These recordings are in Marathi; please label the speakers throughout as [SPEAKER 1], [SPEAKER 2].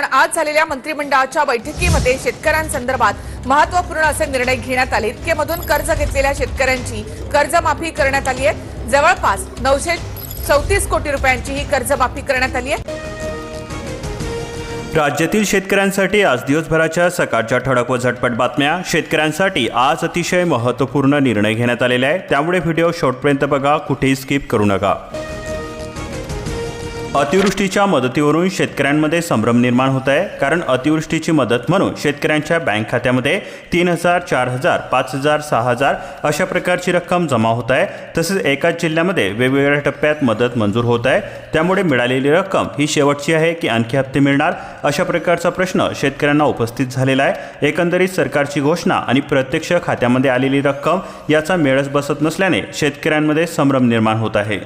[SPEAKER 1] कारण आज झालेल्या मंत्रिमंडळाच्या बैठकीमध्ये शेतकऱ्यांसंदर्भात महत्त्वपूर्ण असे निर्णय घेण्यात आले. इतकेमधून कर्ज घेतलेल्या शेतकऱ्यांची कर्जमाफी करण्यात आली आहे. जवळपास नऊशे चौतीस कोटी रुपयांची ही कर्जमाफी करण्यात आली आहे.
[SPEAKER 2] राज्यातील शेतकऱ्यांसाठी आज दिवसभराच्या सकाळच्या ठळक व झटपट बातम्या. शेतकऱ्यांसाठी आज अतिशय महत्त्वपूर्ण निर्णय घेण्यात आलेला आहे त्यामुळे व्हिडिओ शेवटपर्यंत बघा कुठेही स्किप करू नका. अतिवृष्टीच्या मदतीवरून शेतकऱ्यांमध्ये संभ्रम निर्माण होत आहे. कारण अतिवृष्टीची मदत म्हणून शेतकऱ्यांच्या बँक खात्यामध्ये तीन हजार चार हजार पाच हजार सहा हजार अशा प्रकारची रक्कम जमा होत आहे. तसेच एकाच जिल्ह्यामध्ये वेगवेगळ्या टप्प्यात मदत मंजूर होत आहे. त्यामुळे मिळालेली रक्कम ही शेवटची आहे की आणखी हप्ते मिळणार? अशा प्रकारचा प्रश्न शेतकऱ्यांना उपस्थित झालेला आहे. एकंदरीत सरकारची घोषणा आणि प्रत्यक्ष खात्यामध्ये आलेली रक्कम याचा मेळच बसत नसल्याने शेतकऱ्यांमध्ये संभ्रम निर्माण होत आहे.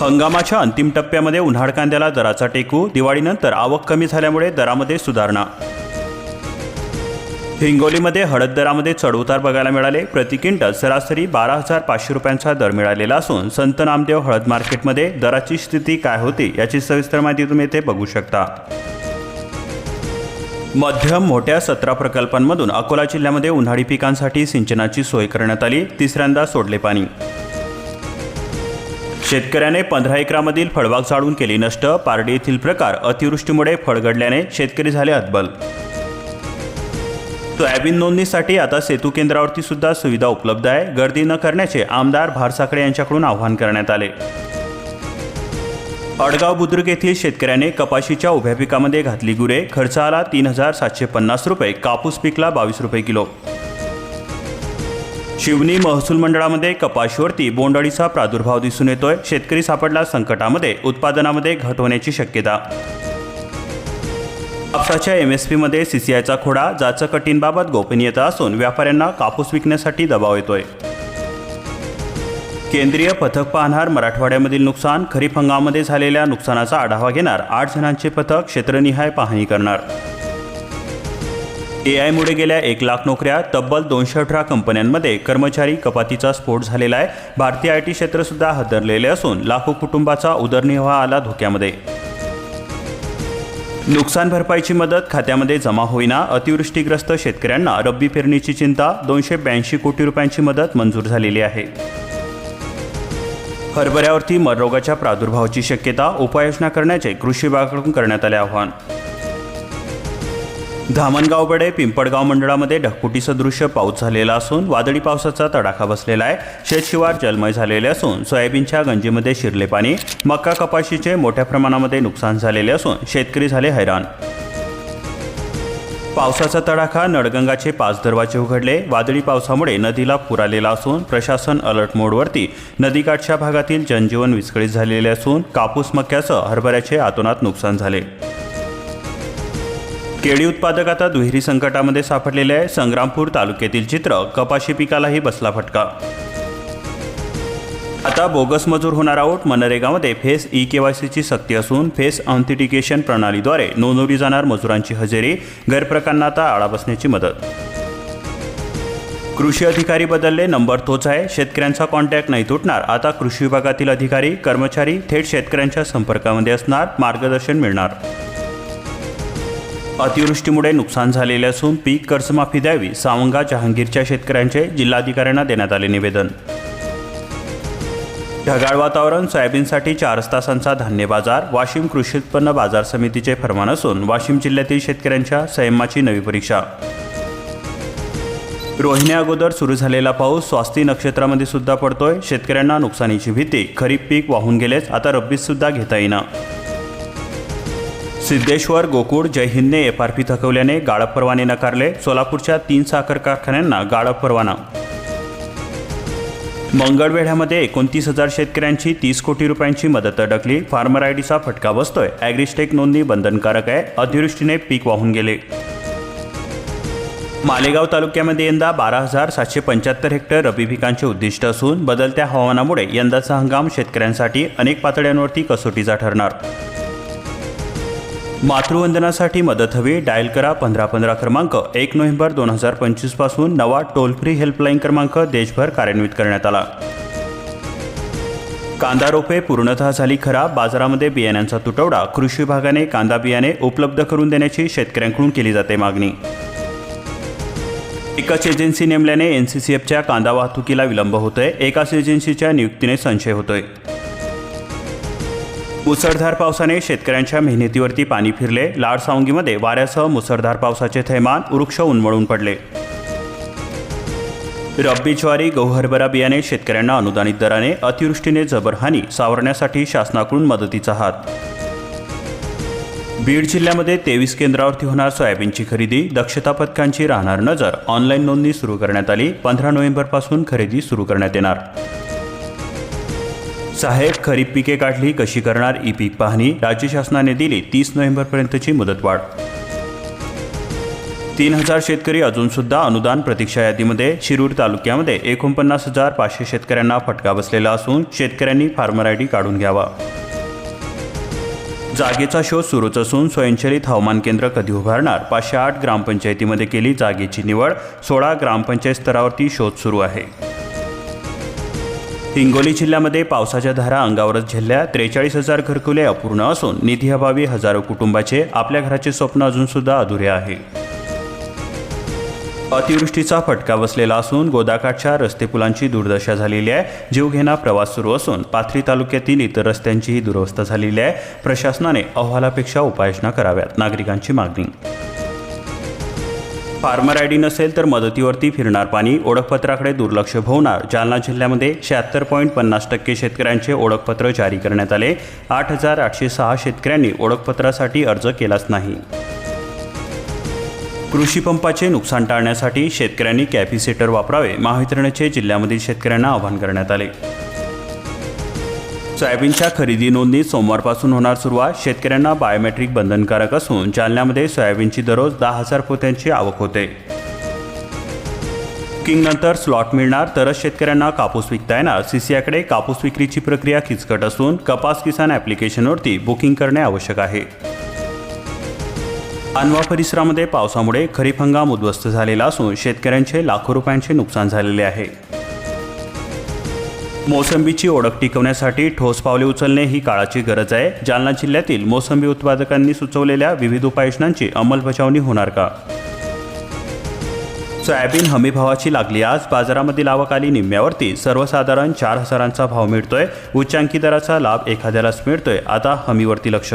[SPEAKER 2] हंगामाच्या अंतिम टप्प्यामध्ये उन्हाळ कांद्याला दराचा टेकू दिवाळीनंतर आवक कमी झाल्यामुळे दरामध्ये सुधारणा. हिंगोलीमध्ये हळद दरामध्ये चढउतार बघायला मिळाले. प्रति क्विंटल सरासरी बारा हजार पाचशे रुपयांचा दर मिळालेला असून संत नामदेव हळद मार्केटमध्ये दराची स्थिती काय होती याची सविस्तर माहिती तुम्ही येथे बघू शकता. मध्यम मोठ्या सतरा प्रकल्पांमधून अकोला जिल्ह्यामध्ये उन्हाळी पिकांसाठी सिंचनाची सोय करण्यात आली. तिसऱ्यांदा सोडले पाणी. शेतकऱ्याने पंधरा एकरामधील फळबाग जाळून केली नष्ट. पारडी येथील प्रकार अतिवृष्टीमुळे फळगडल्याने शेतकरी झाले हतबल सोयाबीन नोंदणीसाठी आता सेतू केंद्रावरती सुद्धा सुविधा उपलब्ध आहे. गर्दी न करण्याचे आमदार भारसाकडे यांच्याकडून आवाहन करण्यात आले. अडगाव बुद्रुक येथील शेतकऱ्याने कपाशीच्या उभ्या पिकामध्ये घातली गुरे. खर्च आला तीन हजार सातशे पन्नास रुपये. कापूस पिकला बावीस रुपये किलो. शिवनी महसूल मंडळामध्ये कपाशीवरती बोंडअळीचा प्रादुर्भाव दिसून येतोय. शेतकरी सापडला संकटामध्ये उत्पादनामध्ये घट होण्याची शक्यता. कापसाच्या एम एस पीमध्ये सीसीआयचा खोडा जाचं कटींबाबत गोपनीयता असून व्यापाऱ्यांना कापूस विकण्यासाठी दबाव येतोय. केंद्रीय पथक पाहणार मराठवाड्यामधील नुकसान खरीप हंगामामध्ये झालेल्या नुकसानाचा आढावा घेणार आठ जणांचे पथक क्षेत्रनिहाय पाहणी करणार. ए आयमुळे गेल्या एक लाख नोकऱ्या तब्बल दोनशे अठरा कंपन्यांमध्ये कर्मचारी कपातीचा स्फोट झालेला आहे. भारतीय आय टी क्षेत्र हादरलेले असून लाखो कुटुंबाचा उदरनिर्वाह आला धोक्यामध्ये. नुकसान भरपाईची मदत खात्यामध्ये जमा होईना. अतिवृष्टीग्रस्त शेतकऱ्यांना रब्बी पेरणीची चिंता. दोनशे ब्याऐंशी कोटी रुपयांची मदत मंजूर झालेली आहे. हरभऱ्यावरती मररोगाच्या प्रादुर्भावाची शक्यता उपाययोजना करण्याचे कृषी विभागाकडून करण्यात आले आव्हान. धामणगावबडे पिंपळगाव मंडळामध्ये ढगफुटी सदृश्य पाऊस झालेला असून वादळी पावसाचा तडाखा बसलेला आहे. शेतशिवार जलमय झालेले असून सोयाबीनच्या गंजीमध्ये शिरले पाणी मका कपाशीचे मोठ्या प्रमाणामध्ये नुकसान झालेले असून शेतकरी झाले हैराण. पावसाचा तडाखा नळगंगाचे पाच दरवाजे उघडले. वादळी पावसामुळे नदीला पूर आलेला असून प्रशासन अलर्ट मोडवरती नदीकाठच्या भागातील जनजीवन विस्कळीत झालेले असून कापूस मक्याचं हरभऱ्याचे आतोनात नुकसान झाले. केळी उत्पादक आता दुहेरी संकटामध्ये सापडलेले आहे. संग्रामपूर तालुक्यातील चित्र कपाशी पिकालाही बसला फटका. आता बोगस मजूर होणार आहोत. मनरेगामध्ये फेस ई के वाय सीची सक्ती असून फेस ऑथेंटिकेशन प्रणालीद्वारे नोंदवली जाणार मजुरांची हजेरी गैरप्रकारांना आता आळा बसण्याची मदत. कृषी अधिकारी बदलले नंबर तोच आहे. शेतकऱ्यांचा कॉन्टॅक्ट नाही तुटणार. आता कृषी विभागातील अधिकारी कर्मचारी थेट शेतकऱ्यांच्या संपर्कामध्ये असणार. मार्गदर्शन मिळणार. अतिवृष्टीमुळे नुकसान झालेले असून पीक कर्जमाफी द्यावी सावंगा जहांगीरच्या शेतकऱ्यांचे जिल्हाधिकाऱ्यांना देण्यात आले निवेदन. ढगाळ वातावरण सोयाबीनसाठी चार तासांचा धान्य बाजार वाशिम कृषी उत्पन्न बाजार समितीचे फरमान असून वाशिम जिल्ह्यातील शेतकऱ्यांच्या संयमाची नवी परीक्षा. रोहिणी अगोदर सुरू झालेला पाऊस स्वास्ती नक्षत्रामध्ये सुद्धा पडतोय. शेतकऱ्यांना नुकसानीची भीती. खरीप पीक वाहून गेलेच आता रब्बीत सुद्धा घेता येईना. सिद्धेश्वर गोकुळ जय हिंदने एफ आर पी थकवल्याने गाळप परवाने नकारले. सोलापूरच्या तीन साखर कारखान्यांना गाळप परवाना. मंगळवेढ्यामध्ये एकोणतीस हजार शेतकऱ्यांची तीस कोटी रुपयांची मदत अडकली. फार्मर आयडीचा फटका बसतोय. ॲग्रिस्टेक नोंदणी बंधनकारक आहे. अतिवृष्टीने पीक वाहून गेले. मालेगाव तालुक्यामध्ये यंदा बारा हजार सातशे पंच्याहत्तर हेक्टर रबी पिकांचे उद्दिष्ट असून बदलत्या हवामानामुळे यंदाचा हंगाम शेतकऱ्यांसाठी अनेक पातळ्यांवरती कसोटीचा ठरणार. मातृवंदनासाठी मदत हवी डायल करा पंधरा पंधरा क्रमांक. एक नोव्हेंबर दोन हजार पंचवीसपासून नवा टोल फ्री हेल्पलाईन क्रमांक देशभर कार्यान्वित करण्यात आला. कांदा रोपे पूर्णतः झाली खराब बाजारामध्ये बियाण्यांचा तुटवडा. कृषी विभागाने कांदा बियाणे उपलब्ध करून देण्याची शेतकऱ्यांकडून केली जाते मागणी. एकाच एजन्सी नेमल्याने एन सी सी एफच्या कांदा वाहतुकीला विलंब होतोय. एकाच एजन्सीच्या नियुक्तीने संशय होतोय. मुसळधार पावसाने शेतकऱ्यांच्या मेहनतीवरती पाणी फिरले. लाडसावंगीमध्ये वाऱ्यासह मुसळधार पावसाचे थैमान वृक्ष उन्मळून पडले. रब्बी ज्वारी गहू हरभरा बियाणे शेतकऱ्यांना अनुदानित दराने अतिवृष्टीने जबरहानी सावरण्यासाठी शासनाकडून मदतीचा हात. बीड जिल्ह्यामध्ये तेवीस केंद्रावरती होणार सोयाबीनची खरेदी. दक्षता पथकांची राहणार नजर. ऑनलाईन नोंदणी सुरू करण्यात आली. पंधरा नोव्हेंबरपासून खरेदी सुरू करण्यात येणार. साहेब खरीप पिके काढली कशी करणार ई पीक पाहणी राज्य शासनाने दिली तीस नोव्हेंबरपर्यंतची मुदतवाढ. तीन हजार शेतकरी अजून सुद्धा अनुदान प्रतीक्षा यादीमध्ये शिरूर तालुक्यामध्ये एकोणपन्नास हजार पाचशे शेतकऱ्यांना फटका बसलेला असून शेतकऱ्यांनी फार्मर आय डी काढून घ्यावा. जागेचा शोध सुरूच असून स्वयंचलित हवामान केंद्र कधी उभारणार? पाचशे आठ ग्रामपंचायतीमध्ये केली जागेची निवड सोळा ग्रामपंचायत स्तरावरती शोध सुरू आहे. हिंगोली जिल्ह्यामध्ये पावसाच्या धारा अंगावरच झेलल्या. त्रेचाळीस हजार घरकुले अपूर्ण असून निधीअभावी हजारो कुटुंबाचे आपल्या घराचे स्वप्न अजून सुद्धा अधुरे आहे. अतिवृष्टीचा फटका बसलेला असून गोदाकाठच्या रस्ते पुलांची दुर्दशा झालेली आहे. जीवघेणा प्रवास सुरू असून पाथरी तालुक्यातील इतर रस्त्यांचीही दुरवस्था झालेली आहे. प्रशासनाने अहवालापेक्षा उपाययोजना कराव्यात. नागरिकांची मागणी फार्मर आय डी नसेल तर मदतीवरती फिरणार. पाणी ओळखपत्राकडे दुर्लक्ष होणार. जालना जिल्ह्यामध्ये शहात्तर पॉईंट पन्नास टक्के शेतकऱ्यांचे ओळखपत्र जारी करण्यात आले. आठ हजार आठशे सहा शेतकऱ्यांनी ओळखपत्रासाठी अर्ज केलाच नाही. कृषी पंपाचे नुकसान टाळण्यासाठी शेतकऱ्यांनी कॅपिसेटर वापरावे महावितरणचे जिल्ह्यामधील शेतकऱ्यांना आवाहन करण्यात आले. सोयाबीनच्या खरेदी नोंदणी सोमवारपासून होणार सुरुवात शेतकऱ्यांना बायोमेट्रिक बंधनकारक असून जालन्यामध्ये सोयाबीनची दररोज दहा हजार पोत्यांची आवक होते. बुकिंगनंतर स्लॉट मिळणार तरच शेतकऱ्यांना कापूस विकता येणार. सीसीआयकडे कापूस विक्रीची प्रक्रिया किचकट असून कपास किसान ॲप्लिकेशनवरती बुकिंग करणे आवश्यक आहे. अनवा परिसरामध्ये पावसामुळे खरीप हंगाम उद्ध्वस्त झालेला असून शेतकऱ्यांचे लाखो रुपयांचे नुकसान झालेले आहे. मोसंबीची ओळख टिकवण्यासाठी ठोस पावले उचलणे ही काळाची गरज आहे. जालना जिल्ह्यातील मोसंबी उत्पादकांनी सुचवलेल्या विविध उपाययोजनांची अंमलबजावणी होणार का? सोयाबीन हमी भावाची लागली आज. बाजारामधील आवक आली निम्म्यावरती. सर्वसाधारण चार हजारांचा भाव मिळतोय. उच्चांकी दराचा लाभ एखाद्यालाच मिळतोय. आता हमीवरती लक्ष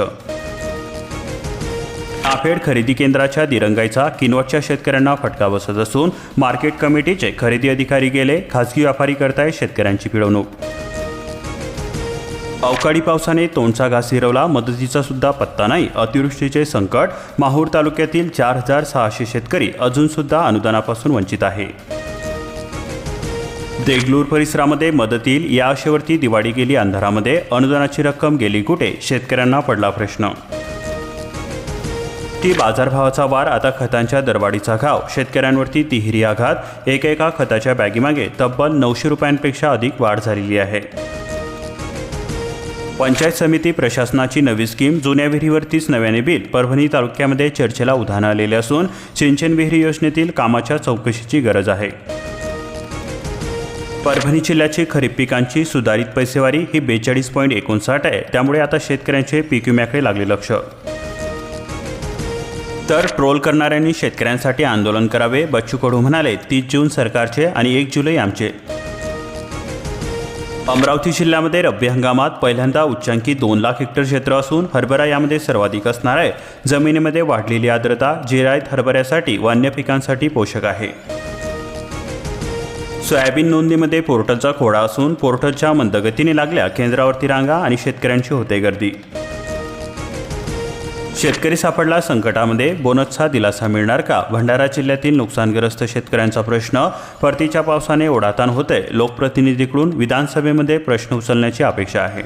[SPEAKER 2] आफेड खरेदी केंद्राच्या दिरंगाईचा किनवटच्या शेतकऱ्यांना फटका बसत असून मार्केट कमिटीचे खरेदी अधिकारी गेले खासगी व्यापारी करताय शेतकऱ्यांची पिळवणूक. अवकाळी पावसाने तोंडचा घास हिरवला मदतीचा सुद्धा पत्ता नाही. अतिवृष्टीचे संकट माहूर तालुक्यातील चार हजार सहाशे शेतकरी अजूनसुद्धा अनुदानापासून वंचित आहे. देगलूर परिसरामध्ये मदत येईल या आशेवरती दिवाळी गेली अंधारामध्ये अनुदानाची रक्कम गेली कुठे? शेतकऱ्यांना पडला प्रश्न. ती बाजारभावाचा वार आता खतांच्या दरवाढीचा घाव. शेतकऱ्यांवरती तिहिरी आघात. एका एका खताच्या बॅगीमागे तब्बल नऊशे रुपयांपेक्षा अधिक वाढ झालेली आहे. पंचायत समिती प्रशासनाची नवी स्कीम जुन्या विहिरीवरतीच नव्याने बिल. परभणी तालुक्यामध्ये चर्चेला उधाण आलेले असून सिंचन विहिरी योजनेतील कामाच्या चौकशीची गरज आहे. परभणी जिल्ह्याची खरीप पिकांची सुधारित पैसेवारी ही बेचाळीस पॉईंट एकोणसाठ आहे. त्यामुळे आता शेतकऱ्यांचे पीक विम्याकडे लागले लक्ष. तर ट्रोल करणाऱ्यांनी शेतकऱ्यांसाठी आंदोलन करावे बच्चू कडू म्हणाले तीस जून सरकारचे आणि एक जुलै आमचे. अमरावती जिल्ह्यामध्ये रब्बी हंगामात पहिल्यांदा उच्चांकी दोन लाख हेक्टर क्षेत्र असून हरभरा यामध्ये सर्वाधिक असणार आहे. जमिनीमध्ये वाढलेली आर्द्रता जिरायत हरभऱ्यासाठी व अन्य पिकांसाठी पोषक आहे. सोयाबीन नोंदणीमध्ये पोर्टलचा खोडा असून पोर्टलच्या मंदगतीने लागल्या केंद्रावरती रांगा आणि शेतकऱ्यांची होते गर्दी. शेतकरी सापडला संकटामध्ये बोनसचा दिलासा मिळणार का? भंडारा जिल्ह्यातील नुकसानग्रस्त शेतकऱ्यांचा प्रश्न परतीच्या पावसाने ओढाताण होते लोकप्रतिनिधीकडून विधानसभेमध्ये प्रश्न उचलण्याची अपेक्षा आहे.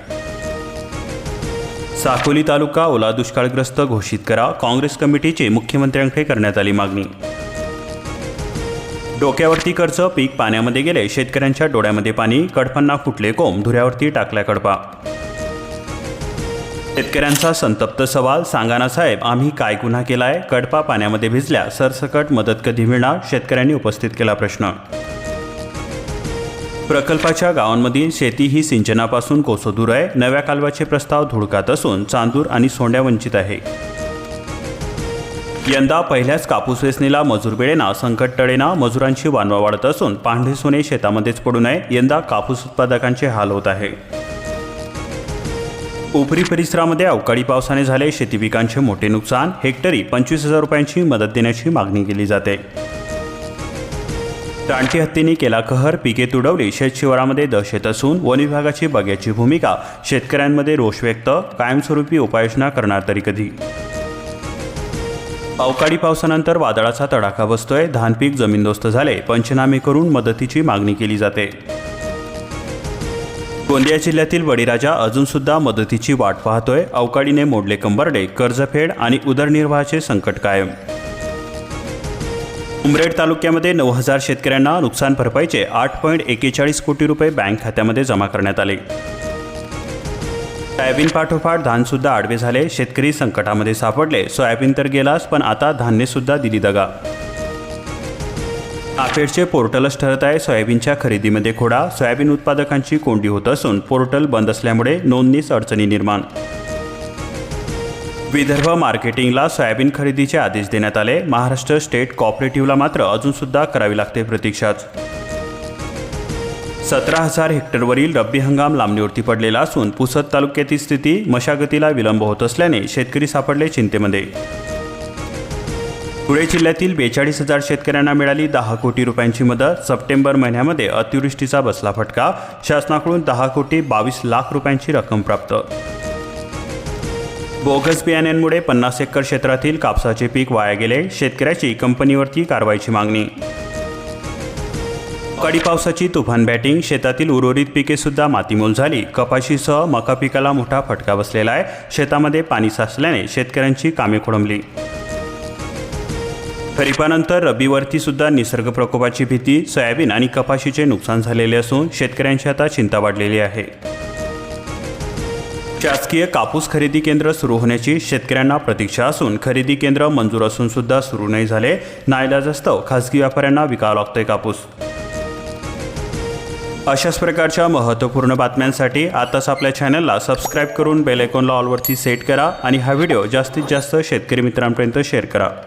[SPEAKER 2] साकोली तालुका ओला दुष्काळग्रस्त घोषित करा काँग्रेस कमिटीची मुख्यमंत्र्यांकडे करण्यात आली मागणी. डोक्यावरती कर्ज पीक पाण्यामध्ये गेले शेतकऱ्यांच्या डोळ्यामध्ये पाणी कडपांना फुटले कोंब धुऱ्यावरती टाकल्या कडपा. शेतकऱ्यांचा संतप्त सवाल सांगा ना साहेब आम्ही काय गुन्हा केलाय? कडपा पाण्यामध्ये भिजल्या सरसकट मदत कधी मिळणार? शेतकऱ्यांनी उपस्थित केला प्रश्न. प्रकल्पाच्या गावांमधील शेती ही सिंचनापासून कोसदूर आहे. नव्या कालव्याचे प्रस्ताव धुडकात असून चांदूर आणि सोंड्या वंचित आहे. यंदा पहिल्याच कापूस वेचणीला मजूर वेळेना संकट टळेना मजुरांची वानवा वाढत असून पांढरे सोने शेतामध्येच पडू नये. यंदा कापूस उत्पादकांचे हाल होत आहे. उपरी परिसरामध्ये अवकाळी पावसाने झाले शेती पिकांचे मोठे नुकसान हेक्टरी पंचवीस हजार रुपयांची मदत देण्याची मागणी केली जाते. रानटी हत्तीने केला कहर पिके तुडवली शेतशिवारामध्ये दहशत असून वन विभागाची बग्याची भूमिका शेतकऱ्यांमध्ये रोष व्यक्त कायमस्वरूपी उपाययोजना करणार तरी कधी. अवकाळी पावसानंतर वादळाचा तडाखा बसतोय धानपीक जमीनदोस्त झाले पंचनामे करून मदतीची मागणी केली जाते. गोंदिया जिल्ह्यातील बळीराजा अजून सुद्धा मदतीची वाट पाहतोय. अवकाळीने मोडले कंबरडे कर्जफेड आणि उदरनिर्वाहाचे संकट कायम. उमरेड तालुक्यामध्ये नऊ हजार शेतकऱ्यांना नुकसान भरपाईचे आठ पॉईंट एकेचाळीस कोटी रुपये बँक खात्यामध्ये जमा करण्यात आले. सोयाबीन पाठोपाठ धानसुद्धा आडवे झाले. शेतकरी संकटामध्ये सापडले. सोयाबीन तर गेलाच पण आता धान्यसुद्धा दिली दगा. नाफेडचे पोर्टलच ठरत आहे. सोयाबीनच्या खरेदीमध्ये खोडा सोयाबीन उत्पादकांची कोंडी होत असून पोर्टल बंद असल्यामुळे नोंदणीस अडचणी निर्माण. विदर्भ मार्केटिंगला सोयाबीन खरेदीचे आदेश देण्यात आले. महाराष्ट्र स्टेट कॉपरेटिव्हला मात्र अजूनसुद्धा करावी लागते प्रतीक्षाच. सतरा हजार हेक्टरवरील रब्बी हंगाम लांबणीवरती पडलेला असून पुसद तालुक्यातील स्थिती मशागतीला विलंब होत असल्याने शेतकरी सापडले चिंतेमध्ये. धुळे जिल्ह्यातील बेचाळीस हजार शेतकऱ्यांना मिळाली दहा कोटी रुपयांची मदत. सप्टेंबर महिन्यामध्ये अतिवृष्टीचा बसला फटका. शासनाकडून दहा कोटी बावीस लाख रुपयांची रक्कम प्राप्त. बोगस बियाण्यांमुळे पन्नास एकर क्षेत्रातील कापसाचे पीक वाया गेले. शेतकऱ्याची कंपनीवरती कारवाईची मागणी. अवकाळी पावसाची तुफान बॅटिंग. शेतातील उर्वरित पिके सुद्धा मातीमोल झाली. कपाशीसह मका पिकाला मोठा फटका बसलेला आहे. शेतामध्ये पाणी साचल्याने शेतकऱ्यांची कामे खोळंबली खरीपानंतर रब्बीवरती सुद्धा निसर्ग प्रकोपाची भीती सोयाबीन आणि कपाशीचे नुकसान झालेले असून शेतकऱ्यांची आता चिंता वाढलेली आहे. शासकीय कापूस खरेदी केंद्र सुरू होण्याची शेतकऱ्यांना प्रतीक्षा असून खरेदी केंद्र मंजूर असून सुद्धा सुरू नाही झाले. नाईलाजास्तव खासगी व्यापाऱ्यांना विकावं लागतोय कापूस. अशाच प्रकारच्या महत्त्वपूर्ण बातम्यांसाठी आताच आपल्या चॅनलला सबस्क्राईब करून बेल आयकॉनला ऑलवरती सेट करा आणि हा व्हिडिओ जास्तीत जास्त शेतकरी मित्रांपर्यंत शेअर करा.